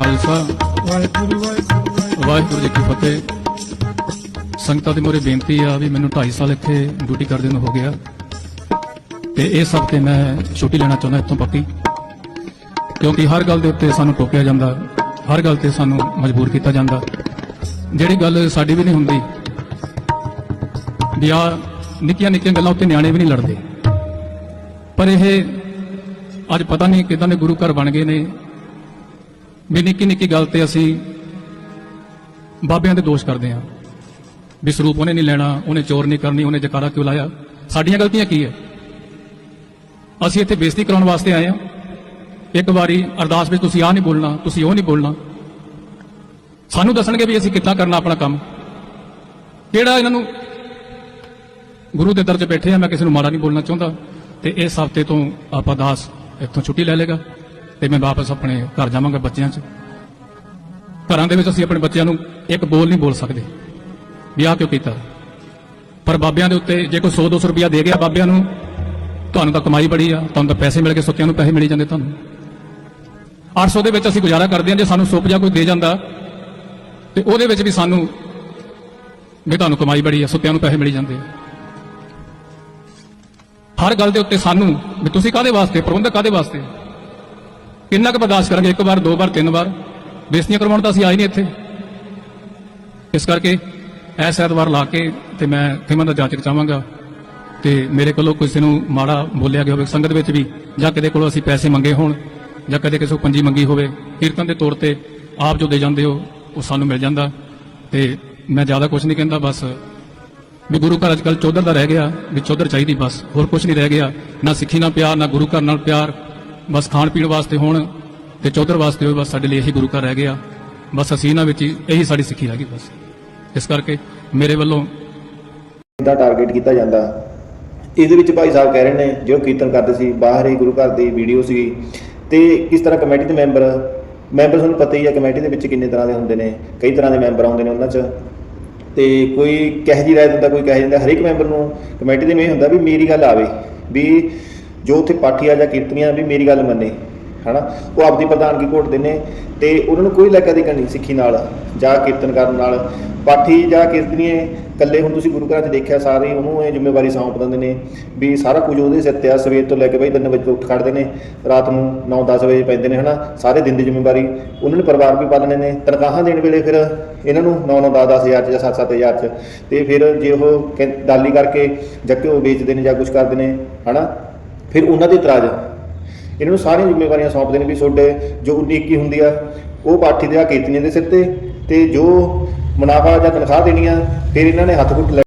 ਖਾਲਸਾ। ਵਾਹਿਗੁਰੂ ਵਾਹਿਗੁਰੂ ਵਾਹਿਗੁਰੂ ਜੀ ਕੀ ਫਤਿਹ। ਸੰਗਤਾਂ ਦੇ ਮੋਰੇ ਬੇਨਤੀ ਆ ਵੀ ਮੈਨੂੰ 2.5 ਸਾਲ ਇੱਥੇ ਡਿਊਟੀ ਕਰਦੇ ਨੂੰ ਹੋ ਗਿਆ। ਤੇ ਇਸ ਹਫ਼ਤੇ ਮੈਂ ਛੁੱਟੀ ਲੈਣਾ ਚਾਹੁੰਦਾ ਇੱਥੋਂ ਪੱਕੀ। ਕਿਉਂਕਿ ਹਰ ਗੱਲ ਦੇ ਉੱਤੇ ਸਾਨੂੰ ਟੋਕਿਆ ਜਾਂਦਾ, ਹਰ ਗੱਲ ਤੇ ਸਾਨੂੰ ਮਜਬੂਰ ਕੀਤਾ ਜਾਂਦਾ। ਜਿਹੜੀ ਗੱਲ ਸਾਡੀ ਵੀ ਨਹੀਂ ਹੁੰਦੀ, ਵੀ ਆ ਨਿੱਕੀਆਂ ਨਿੱਕੀਆਂ ਗੱਲਾਂ ਉੱਤੇ ਨਿਆਣੇ ਵੀ ਨਹੀਂ ਲੜਦੇ। ਪਰ ਇਹ ਅੱਜ ਪਤਾ ਨਹੀਂ ਕਿਦਾਂ ਦੇ ਗੁਰੂ ਘਰ ਬਣ ਗਏ ਨੇ। ਵੀ ਨਿੱਕੀ ਨਿੱਕੀ ਗੱਲ ਤੇ ਅਸੀਂ ਬਾਬਿਆਂ ਦੇ ਦੋਸ਼ ਕਰਦੇ ਹਾਂ। ਵੀ ਸਰੂਪ ਉਹਨੇ ਨਹੀਂ ਲੈਣਾ, ਉਹਨੇ ਚੋਰ ਨਹੀਂ ਕਰਨੀ, ਉਹਨੇ ਜਕਾਰਾ ਕਿਉਂ ਲਾਇਆ? ਸਾਡੀਆਂ ਗਲਤੀਆਂ ਕੀ ਹੈ? ਅਸੀਂ ਇੱਥੇ ਬੇਇੱਜ਼ਤੀ ਕਰਾਉਣ ਵਾਸਤੇ ਆਏ ਹਾਂ। ਇੱਕ ਵਾਰੀ ਅਰਦਾਸ ਵਿੱਚ ਤੁਸੀਂ ਆਹ ਨਹੀਂ ਬੋਲਣਾ, ਤੁਸੀਂ ਉਹ ਨਹੀਂ ਬੋਲਣਾ। ਸਾਨੂੰ ਦੱਸਣਗੇ ਵੀ ਅਸੀਂ ਕਿੱਦਾਂ ਕਰਨਾ ਆਪਣਾ ਕੰਮ। ਕਿਹੜਾ ਇਹਨਾਂ ਨੂੰ ਗੁਰੂ ਦੇ ਦਰ 'ਚ ਬੈਠੇ ਆ, ਮੈਂ ਕਿਸੇ ਨੂੰ ਮਾੜਾ ਨਹੀਂ ਬੋਲਣਾ ਚਾਹੁੰਦਾ। ਤੇ ਇਸ ਹਫ਼ਤੇ ਤੋਂ ਆਪਾਂ ਦਾਸ ਇੱਥੋਂ ਛੁੱਟੀ ਲੈ ਲੇਗਾ ਤੇ ਮੈਂ ਵਾਪਸ ਆਪਣੇ ਘਰ ਜਾਵਾਂਗਾ ਬੱਚਿਆਂ 'ਚ। ਘਰਾਂ ਦੇ ਵਿੱਚ ਅਸੀਂ ਆਪਣੇ ਬੱਚਿਆਂ ਨੂੰ ਇੱਕ ਬੋਲ ਨਹੀਂ ਬੋਲ ਸਕਦੇ। ਵਿਆਹ ਕਿਉਂ ਕੀਤਾ? ਪਰ ਬਾਬਿਆਂ ਦੇ ਉੱਤੇ ਜੇ ਕੋਈ 100 200 ਰੁਪਇਆ ਦੇ ਗਿਆ ਬਾਬਿਆਂ ਨੂੰ, ਤੁਹਾਨੂੰ ਤਾਂ ਕਮਾਈ ਬੜੀ ਆ, ਤੁਹਾਨੂੰ ਤਾਂ ਪੈਸੇ ਮਿਲ ਗਏ, ਸੁੱਤਿਆਂ ਨੂੰ ਪੈਸੇ ਮਿਲੀ ਜਾਂਦੇ ਤੁਹਾਨੂੰ। 800 ਦੇ ਵਿੱਚ ਅਸੀਂ ਗੁਜ਼ਾਰਾ ਕਰਦੇ ਹਾਂ, ਜੇ ਸਾਨੂੰ ਸੁੱਪ ਜਾਂ ਕੋਈ ਦੇ ਜਾਂਦਾ, ਤੇ ਉਹਦੇ ਵਿੱਚ ਵੀ ਸਾਨੂੰ ਵੀ ਤੁਹਾਨੂੰ ਕਮਾਈ ਬੜੀ ਆ, ਸੁੱਤਿਆਂ ਨੂੰ ਪੈਸੇ ਮਿਲੀ ਜਾਂਦੇ ਆ। ਹਰ ਗੱਲ ਦੇ ਉੱਤੇ ਸਾਨੂੰ ਵੀ ਤੁਸੀਂ ਕਾਦੇ ਵਾਸਤੇ, ਪ੍ਰਬੰਧਕ ਕਾਦੇ ਵਾਸਤੇ? ਕਿੰਨਾ ਕੁ ਬਰਦਾਸ਼ਤ ਕਰਾਂਗੇ? ਇੱਕ ਵਾਰ, ਦੋ ਵਾਰ, ਤਿੰਨ ਵਾਰ? ਬੇਇੱਜ਼ਤੀਆਂ ਕਰਵਾਉਣ ਤਾਂ ਅਸੀਂ ਆਏ ਨਹੀਂ ਇੱਥੇ। ਇਸ ਕਰਕੇ ਐਸ ਐਤਵਾਰ ਲਾ ਕੇ ਤੇ ਮੈਂ ਖਿਮਾ ਦਾ ਜਾਂਚ ਚਾਹਾਂਗਾ ਤੇ ਮੇਰੇ ਕੋਲੋਂ ਕਿਸੇ ਨੂੰ ਮਾੜਾ ਬੋਲਿਆ ਗਿਆ ਹੋਵੇ, ਸੰਗਤ ਵਿੱਚ ਵੀ, ਜਾਂ ਕਿਤੇ ਕੋਲੋਂ ਅਸੀਂ ਪੈਸੇ ਮੰਗੇ ਹੋਣ, ਜਾਂ ਕਦੇ ਕਿਸੇ ਕੋਲ ਪੰਜੀ ਮੰਗੀ ਹੋਵੇ, ਕੀਰਤਨ ਦੇ ਤੌਰ ਤੇ ਆਪ ਜੋ ਦੇ ਜਾਂਦੇ ਹੋ, ਉਹ ਸਾਨੂੰ ਮਿਲ ਜਾਂਦਾ। ਤੇ ਮੈਂ ਜ਼ਿਆਦਾ ਕੁਝ ਨਹੀਂ ਕਹਿੰਦਾ, ਬਸ ਵੀ ਗੁਰੂ ਘਰ ਅੱਜਕੱਲ ਚੌਧਰ ਦਾ ਰਹਿ ਗਿਆ, ਵੀ ਚੌਧਰ ਚਾਹੀਦੀ, ਬਸ ਹੋਰ ਕੁਝ ਨਹੀਂ ਰਹਿ ਗਿਆ, ਨਾ ਸਿੱਖੀ ਨਾਲ ਪਿਆਰ, ਨਾ ਗੁਰੂ ਘਰ ਨਾਲ ਪਿਆਰ। ਬਸ ਖਾਣ ਪੀਣ ਵਾਸਤੇ ਹੋਣ ਤੇ ਚੌਧਰ ਵਾਸਤੇ ਹੋਵੇ ਬਸ ਸਾਡੇ ਲਈ ਇਹੀ ਗੁਰੂ ਘਰ ਰਹਿ ਗਿਆ। ਬਸ ਅਸੀਂ ਇਹਨਾਂ ਵਿੱਚ ਹੀ, ਇਹੀ ਸਾਡੀ ਸਿੱਖੀ ਰਹਿ ਗਈ ਬਸ। ਇਸ ਕਰਕੇ ਮੇਰੇ ਵੱਲੋਂ ਦਾ ਟਾਰਗੇਟ ਕੀਤਾ ਜਾਂਦਾ। ਇਹਦੇ ਵਿੱਚ ਭਾਈ ਸਾਹਿਬ ਕਹਿ ਰਹੇ ਨੇ, ਜੋ ਕੀਰਤਨ ਕਰਦੇ ਸੀ, ਬਾਹਰ ਹੀ ਗੁਰੂ ਘਰ ਦੀ ਵੀਡੀਓ ਸੀਗੀ। ਤੇ ਕਿਸ ਤਰ੍ਹਾਂ ਕਮੇਟੀ ਦੇ ਮੈਂਬਰ ਮੈਂਬਰ ਤੁਹਾਨੂੰ ਪਤਾ ਹੀ ਹੈ ਕਮੇਟੀ ਦੇ ਵਿੱਚ ਕਿੰਨੇ ਤਰ੍ਹਾਂ ਦੇ ਹੁੰਦੇ ਨੇ, ਕਈ ਤਰ੍ਹਾਂ ਦੇ ਮੈਂਬਰ ਆਉਂਦੇ ਨੇ ਉਹਨਾਂ 'ਚ। ਤੇ ਕੋਈ ਕਹਿ ਜੀ ਰਾਇ ਦਿੰਦਾ, ਕੋਈ ਕਹਿ ਜਾਂਦਾ ਹਰੇਕ ਮੈਂਬਰ ਨੂੰ ਕਮੇਟੀ ਦੇ ਨੂੰ ਇਹ ਹੁੰਦਾ ਵੀ ਮੇਰੀ ਗੱਲ ਆਵੇ, ਵੀ ਜੋ ਉੱਥੇ ਪਾਠੀ ਆ ਜਾਂ ਕੀਰਤਨੀਆਂ ਵੀ ਮੇਰੀ ਗੱਲ ਮੰਨੇ, ਹਨਾ? ਉਹ ਆਪਦੀ ਪ੍ਰਧਾਨਗੀ ਘੋਟ ਨੇ ਤੇ ਉਹਨਾਂ ਨੂੰ ਕੋਈ ਲੈਕਾ ਦੇਗਾ ਨਹੀਂ ਸਿੱਖੀ ਨਾਲ, ਜਾਂ ਕੀਰਤਨ ਕਰਨ ਨਾਲ। ਪਾਠੀ ਜਾਂ ਕੀਰਤਨੀਏ, ਇਕੱਲੇ ਹੁਣ ਤੁਸੀਂ ਗੁਰੂ ਘਰਾਂ 'ਚ ਦੇਖਿਆ, ਸਾਰੇ ਉਹਨੂੰ ਇਹ ਜ਼ਿੰਮੇਵਾਰੀ ਸੌਂਪ ਦਿੰਦੇ ਨੇ ਵੀ ਸਾਰਾ ਕੁਝ ਉਹਦੇ ਸਿਰ ਤੇ ਆ, ਸਵੇਰ ਤੋਂ ਲੈ ਕੇ ਬਈ 3 ਵਜੇ ਤੋਂ ਉੱਠ ਖੜਦੇ ਨੇ, ਰਾਤ ਨੂੰ 9-10 ਵਜੇ ਪੈਂਦੇ ਨੇ, ਹਨਾ? ਸਾਰੇ ਦਿਨ ਦੀ ਜ਼ਿੰਮੇਵਾਰੀ ਉਹਨਾਂ ਨੇ ਪਰਿਵਾਰ ਵੀ ਪਾਲਣੇ ਨੇ। ਤਨਖਾਹਾਂ ਦੇਣ ਵੇਲੇ ਫਿਰ ਇਹਨਾਂ ਨੂੰ 9-9 10-10 ਹਜ਼ਾਰ 'ਚ ਜਾਂ 7-7 ਹਜ਼ਾਰ 'ਚ। ਤੇ ਫਿਰ ਜੇ ਉਹ ਕਹਿ- ਦਾਲੀ ਕਰਕੇ ਜਾਂ ਘਿਓ ਵੇਚਦੇ ਨੇ ਜਾਂ ਕੁਝ ਕਰਦੇ ਨੇ, ਹਨਾ? ਫਿਰ ਉਹਨਾਂ ਦੇ ਇਤਰਾਜ਼ ਇਹਨਾਂ ਨੂੰ ਸਾਰੀਆਂ ਜ਼ਿੰਮੇਵਾਰੀਆਂ ਸੌਂਪਦੇ ਨੇ ਵੀ ਤੁਹਾਡੇ ਜੋ 19 21 ਹੁੰਦੀ ਆ, ਉਹ ਪਾਠੀ ਦੇ ਆ ਕੀਰਤਨੀਆਂ ਦੇ ਸਿਰ ਤੇ ਤੇ ਜੋ ਮੁਨਾਫਾ ਜਾਂ ਤਨਖਾਹ ਦੇਣੀ ਆ ਫਿਰ ਇਹਨਾਂ ਨੇ ਹੱਥ ਘੁੱਟ ਲੈ